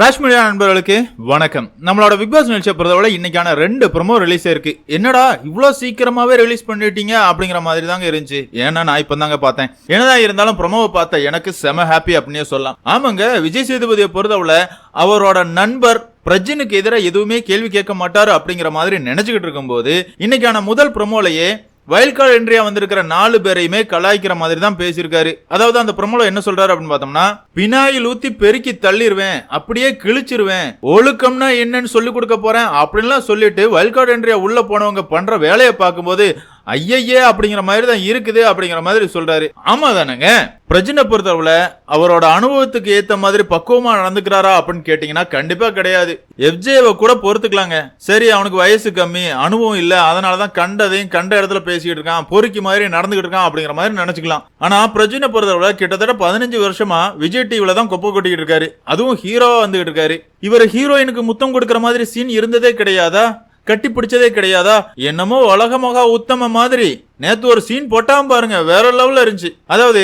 ராஜ்மணியா நண்பர்களுக்கு வணக்கம். நம்மளோட பிக் பாஸ் நிகழ்ச்சியை பொறுத்தவரை இன்னைக்கான ரெண்டு ப்ரொமோ ரிலீஸ் ஆயிருக்கு என்னடா இவ்வளோ சீக்கிரமாவே ரிலீஸ் பண்ணிட்டீங்க அப்படிங்கிற மாதிரி தாங்க இருந்துச்சு. ஏன்னா நான் இப்போ தாங்க பார்த்தேன். என்னதான் இருந்தாலும் ப்ரொமோவை பார்த்த எனக்கு செம ஹாப்பி அப்படின்னே சொல்லலாம். ஆமாங்க விஜய் சேதுபதியை பொறுத்தவரை அவரோட நண்பர் பிரஜினுக்கு எதிராக எதுவுமே கேள்வி கேட்க மாட்டாரு அப்படிங்கிற மாதிரி நினைச்சுக்கிட்டு இருக்கும்போது இன்னைக்கான முதல் ப்ரொமோலையே வைல்ட் கார்டு என்ட்ரியா வந்திருக்கிற நாலு பேரையுமே கலாய்க்கிற மாதிரி தான் பேசியிருக்காரு. அதாவது அந்த ப்ரோமோல என்ன சொல்றாரு அப்படின்னு பார்த்தோம்னா பினாயில் ஊத்தி பெருக்கி தள்ளிடுவேன் அப்படியே கிழிச்சிருவேன் ஒழுக்கம்னா என்னன்னு சொல்லி கொடுக்க போறேன் அப்படின்லாம் சொல்லிட்டு வைல்ட் கார்டு என்ட்ரியா உள்ள போனவங்க பண்ற வேலையை பார்க்கும்போது ஐயையே அப்படிங்கிற மாதிரி தான் இருக்குது அப்படிங்கிற மாதிரி சொல்றாரு. ஆமா தானேங்க? பிரஜனை பொறுத்தளவுல அவரோட அனுபவத்துக்கு ஏத்த மாதிரி பக்குவமா நடந்துக்கிறாரா அப்படின்னு கேட்டீங்கன்னா கண்டிப்பா கிடையாது. எஃப்ஜேவை கூட பொறுத்துக்கலாங்க. சரி அவனுக்கு வயசு கம்மி அனுபவம் இல்ல அதனாலதான் கண்டதையும் கண்ட இடத்துல பேசிக்கிட்டு இருக்கான் பொறுக்கி மாதிரி நடந்துகிட்டு இருக்கான் அப்படிங்கிற மாதிரி நினைச்சுக்கலாம். ஆனா பிரஜனை பொறுத்தளவுல கிட்டத்தட்ட பதினஞ்சு வருஷமா விஜய் டிவில தான் கொப்பை கொட்டிக்கிட்டு இருக்காரு. அதுவும் ஹீரோவா வந்துகிட்டு இருக்காரு. இவர் ஹீரோயினுக்கு முத்தம் கொடுக்குற மாதிரி சீன் இருந்ததே கிடையாதா? கட்டி பிடிச்சதே கிடையாதா? என்னமோ உலகமாக உத்தம மாதிரி. நேத்து ஒரு சீன் போட்டாம பாருங்க வேற லெவல்ல இருந்துச்சு. அதாவது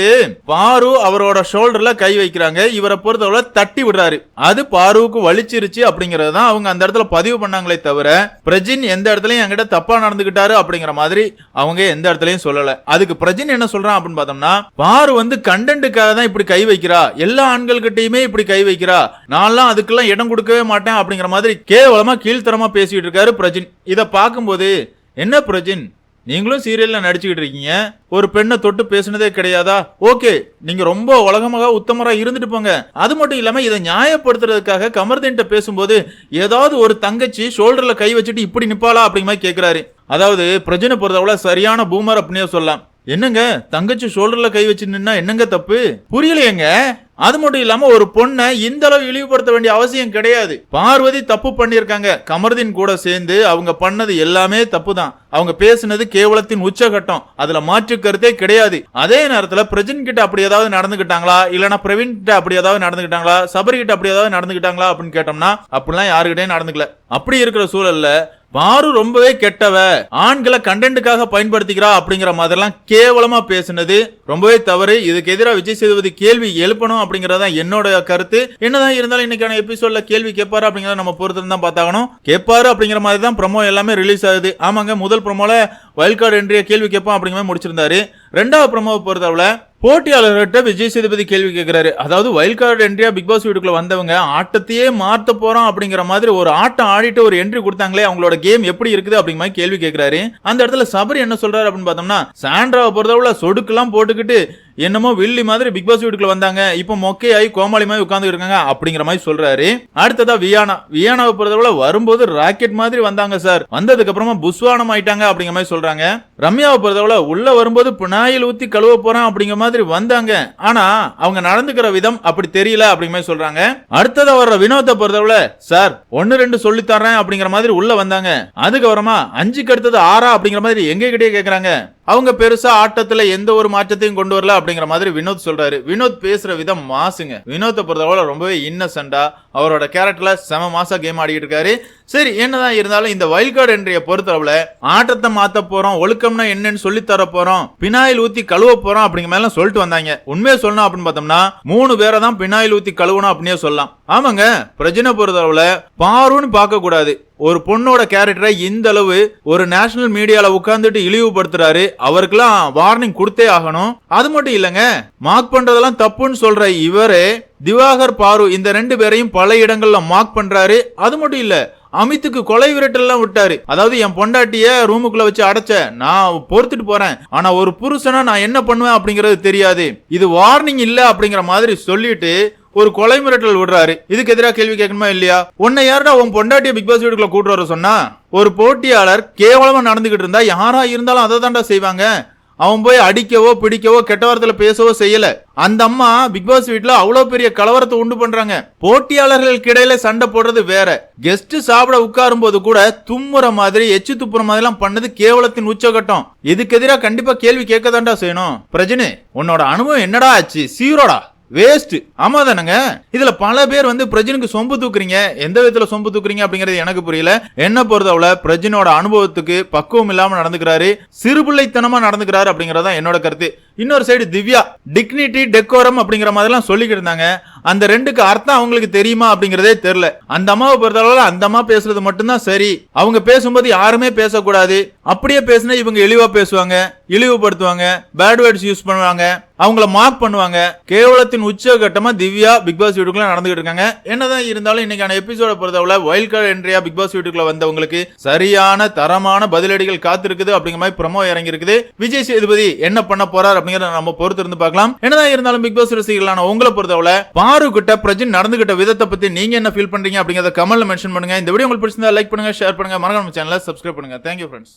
பாரு அவரோட ஷோல்டர்ல கை வைக்கிறாங்க இவரை பொறுத்தவரை தட்டி விடுறாரு. அது பாருவுக்கு வலிச்சிருச்சு அப்படிங்கறது தான் அவங்க அந்த இடத்துல பதிவு பண்ணாங்களே தவிர பிரஜின் எந்த இடத்துலயும் என்கிட்ட தப்பா நடந்துகிட்டாரு அப்படிங்கிற மாதிரி அவங்க எந்த இடத்துலயும் சொல்லல. அதுக்கு பிரஜின் என்ன சொல்றான் அப்படின்னு பார்த்தோம்னா பாரு வந்து கண்டென்ட்டுக்காக தான் இப்படி கை வைக்கிறா. எல்லா ஆண்கள்கிட்டயுமே இப்படி கை வைக்கிறா. நான்லாம் அதுக்கெல்லாம் இடம் கொடுக்கவே மாட்டேன் அப்படிங்கிற மாதிரி கேவலமா கீழ்த்தரமா பேசிட்டு இருக்காரு பிரஜின். இதை பார்க்கும்போது என்ன பிரஜின்? நீங்களும் சீரியல்ல நடிச்சுக்கிட்டு இருக்கீங்க. ஒரு பெண்ணை தொட்டு பேசுனதே கிடையாதா? ஓகே நீங்க ரொம்ப உலகமாக உத்தமரா இருந்துட்டு போங்க. அது மட்டும் இல்லாம இதை நியாயப்படுத்துறதுக்காக கமர்தேன்ட்ட பேசும்போது ஏதாவது ஒரு தங்கச்சி ஷோல்டர்ல கை வச்சுட்டு இப்படி நிப்பாளா அப்படிங்கிற மாதிரி கேக்குறாரு. அதாவது பிரஜனை பொறுத்தவரை சரியான பூமர் அப்படின்னே சொல்லலாம். என்னங்க தங்கச்சி ஷோல்டர்ல கை வச்சு நின்னா என்னங்க தப்பு? புரியலையேங்க. அது மட்டும் இல்லாம ஒரு பொண்ணை இந்த அளவு இழிவுபடுத்த வேண்டிய அவசியம் கிடையாது. பார்வதி தப்பு பண்ணியிருக்காங்க. கமர்தீன் கூட சேர்ந்து அவங்க பண்ணது எல்லாமே தப்பு தான் அவங்க பேசுனது கேவலத்தின் உச்சகட்டம். அதுல மாற்று கருத்தே கிடையாது. அதே நேரத்துல பிரஜின் கிட்ட அப்படி ஏதாவது நடந்துகிட்டாங்களா? இல்லனா பிரவீன் கிட்ட அப்படி ஏதாவது நடந்துகிட்டாங்களா? சபரி கிட்ட அப்படி ஏதாவது நடந்துகிட்டாங்களா? அப்படின்னு கேட்டோம்னா அப்படிலாம் யாருக்கிட்டையும் நடந்துக்கல. அப்படி இருக்கிற சூழல்ல பாரு ரொம்பவே கெட்டவ. ஆண்களை கண்டென்ட்டுக்காக பயன்படுத்திக்கிறா அப்படிங்கிற மாதிரிலாம் கேவலமா பேசுனது ரொம்பவே தவறு. இதுக்கு எதிராக விஜய் சேதுபதி கேள்வி எழுப்பணும் அப்படிங்கறத என்னோட கருத்து. என்னதான் இருந்தாலும் இன்னைக்கான எபிசோட்ல கேள்வி கேட்பாரு அப்படிங்கறத நம்ம பொறுத்து தான் பார்த்தாகணும். கேட்பாரு அப்படிங்கிற மாதிரி தான் ப்ரமோ எல்லாமே ரிலீஸ் ஆகுது. ஆமாங்க முதல் ப்ரமோல வயல்கார்டு கார்டு கேள்வி கேட்போம் அப்படிங்கிற மாதிரி முடிச்சிருந்தாரு. ரெண்டாவது ப்ரமோவை பொறுத்தவரை போட்டியாளர்கிட்ட விஜய் சேதுபதி கேள்வி கேட்கிறாரு அதாவது வைல்ட் கார்டு என்ட்ரியா பிக் பாஸ் வீட்டுக்குள்ள வந்தவங்க ஆட்டத்தையே மாத்த போறோம் அப்படிங்கிற மாதிரி ஒரு ஆட்டம் ஆடிட்டு ஒரு என்ட்ரி கொடுத்தாங்களே அவங்களோட கேம் எப்படி இருக்குது அப்படிங்கிற மாதிரி கேள்வி கேட்கிறாரு அந்த இடத்துல சபரி என்ன சொல்றாரு அப்படின்னு பார்த்தோம்னா சாண்ட்ராவை பொறுத்தவரை சொடுக்கெல்லாம் போட்டுக்கிட்டு என்னமோ வில்லி மாதிரி பிக் பாஸ் வீட்டுக்குள்ள வந்தாங்க. இப்போ மொக்கையாகி கோமாளி மாதிரி உட்காந்து இருக்காங்க அப்படிங்கிற மாதிரி சொல்றாரு. அடுத்ததா வியானா. வியானாவை பொறுத்தவரை வரும்போது ராக்கெட் மாதிரி வந்தாங்க சார். வந்ததுக்கு அப்புறமா புஸ்வானம் ஆயிட்டாங்க அப்படிங்கிற மாதிரி சொல்றாங்க. ரம்யாவை பொறுத்தவரை உள்ள வரும்போது பினாயில் ஊத்தி கழுவ போறான் அப்படிங்கிற மாதிரி வந்தாங்க. ஆனா அவங்க நடந்துக்கிற விதம் அப்படி தெரியல அப்படிங்கிற மாதிரி சொல்றாங்க. அடுத்ததா வர்ற வினோத்தை பொறுத்தவரை சார் ஒன்னு ரெண்டு சொல்லி தர்றேன் அப்படிங்கிற மாதிரி உள்ள வந்தாங்க. அதுக்கப்புறமா அஞ்சுக்கு அடுத்தது ஆறா அப்படிங்கிற மாதிரி எங்க கிட்டே கேக்குறாங்க. அவங்க பெருசா ஆட்டத்துல எந்த ஒரு மாற்றத்தையும் கொண்டு வரல அப்படிங்கிற மாதிரி வினோத் சொல்றாரு. வினோத் பேசுற விதம் மாசுங்க. வினோத்தை பொறுத்தவரை ரொம்பவே இன்னசென்டா அவரோட கேரக்டர்ல செம மாசா கேம் ஆடிக்கிட்டு இருக்காரு. சரி என்னதான் இருந்தாலும் இந்த வைல்ட் கார்டு என்ட்ரிய பொறுத்தளவுல ஆட்டத்தை மாத்த போறோம் ஒழுக்கம்னா என்னன்னு சொல்லி தர போறோம் பினாயில் ஊத்தி கழுவ போறோம் அப்படிங்கிற மாதிரி சொல்லிட்டு வந்தாங்க. உண்மையை சொல்லணும் அப்படின்னு பார்த்தோம்னா மூணு பேரை தான் பினாயில் ஊத்தி கழுவணும் அப்படின்னே சொல்லலாம். ஆமாங்க பிரஜனை பொறுத்தளவுல பாருன்னு பார்க்க கூடாது ஒரு பொண்ணோட கேரக்டரை இந்த அளவு ஒரு நேஷனல் மீடியால உட்கார்ந்துட்டு இழிவுபடுத்துறாரு. அவருக்கெல்லாம் வார்னிங் கொடுத்தே ஆகணும். அது மட்டும் இல்லைங்க மார்க் பண்றதெல்லாம் தப்புன்னு சொல்ற இவரே திவாகர் பாரு இந்த ரெண்டு பேரையும் பல இடங்கள்ல மார்க் பண்றாரு. அது மட்டும் இல்ல அமித்துக்கு கொலை விரட்டெல்லாம் விட்டாரு. அதாவது என் பொண்டாட்டிய ரூமுக்குள்ள வச்சு அடைச்ச நான் பொறுத்துட்டு போறேன். ஆனா ஒரு புருஷனா நான் என்ன பண்ணுவேன் அப்படிங்கறது தெரியாது. இது வார்னிங் இல்ல அப்படிங்கிற மாதிரி சொல்லிட்டு ஒரு கொலை மிரட்டல் விடுறாரு. இதுக்கு எதிராக கேள்வி கேட்கணுமா இல்லையா? உன்னை யாருடா உன் பொண்டாட்டிய பிக் பாஸ் வீட்டுக்குள்ள கூட்டு வர சொன்னா? ஒரு போட்டியாளர் கேவலமா நடந்துகிட்டு இருந்தா யாரா இருந்தாலும் அதை தாண்டா செய்வாங்க. அவன் போய் அடிக்கவோ பிடிக்கவோ கெட்ட வாரத்துல பேசவோ செய்யல. அந்த அம்மா பிக் பாஸ் வீட்டுல அவ்வளவு பெரிய கலவரத்தை உண்டு பண்றாங்க. போட்டியாளர்களுக்கு இடையில சண்டை போடுறது வேற. கெஸ்ட் சாப்பிட உட்காரும் போது கூட தும்முற மாதிரி எச்சு துப்புற மாதிரி எல்லாம் பண்ணது கேவலத்தின் உச்சகட்டம். இதுக்கு எதிராக கண்டிப்பா கேள்வி கேட்க தாண்டா செய்யணும். பிரஜினு உன்னோட அனுபவம் என்னடா ஆச்சு? சீரோடா வேஸ்ட் ஆமா தானங்க இதுல பல பேர் வந்து பிரஜனுக்கு சொம்பு தூக்குறீங்க. எந்த விதத்துல சொம்பு தூக்குறீங்க அப்படிங்கறது எனக்கு புரியல. என்ன பொறுத்தவள பிரஜனோட அனுபவத்துக்கு பக்குவம் இல்லாம நடந்துக்கிறாரு. சிறுபிள்ளைத்தனமா நடந்துக்கிறாரு அப்படிங்கறதா என்னோட கருத்து. இன்னொரு சைடு திவ்யா டிக்னிட்டி டெக்கோரம் அப்படிங்கிற மாதிரிலாம் சொல்லிக்கிட்டு இருந்தாங்க. அந்த ரெண்டுக்கு அர்த்தம் அவங்களுக்கு தெரியுமா அப்படிங்கறதே தெரியல. அந்த அம்மாவை பொறுத்தளவுல அந்த அம்மா பேசுறது மட்டும்தான் சரி. அவங்க பேசும்போது யாருமே பேசக்கூடாது. அப்படியே பேசினா இவங்க இழிவா பேசுவாங்க இழிவுபடுத்துவாங்க பேட் வேர்ட்ஸ் யூஸ் பண்ணுவாங்க அவங்கள மார்க் பண்ணுவாங்க. கேவலத்தின் உச்சகட்டமா திவ்யா பிக் பாஸ் வீட்டுக்குள்ள நடந்துகிட்டு இருக்காங்க. என்னதான் இருந்தாலும் இன்னைக்கான எபிசோட பொறுத்தவரை வைல்ட் கார்டு என்ட்ரியா பிக் பாஸ் வீட்டுக்குள்ள வந்தவங்களுக்கு சரியான தரமான பதிலடிகள் காத்திருக்குது அப்படிங்கிற மாதிரி ப்ரமோ இறங்கி இருக்குது விஜய் சேதுபதி என்ன பண்ண போறார் அப்படிங்கறத நம்ம பொறுத்து இருந்து பார்க்கலாம். என்னதான் இருந்தாலும் பிக் பாஸ் ரசிகர்களான உங்களை பொறுத்தவரை பாரு கிட்ட பிரஜன் நடந்துகிட்ட விதத்தை பத்தி நீங்க என்ன ஃபீல் பண்றீங்க அப்படிங்கறத கமெண்ட்ல மென்ஷன் பண்ணுங்க. இந்த வீடியோ உங்களுக்கு பிடிச்சிருந்தா லைக் பண்ணுங்க ஷேர் பண்ணுங்க. மறக்காம சேனலை சப்ஸ்கிரைப் பண்ணுங்க. Thank you friends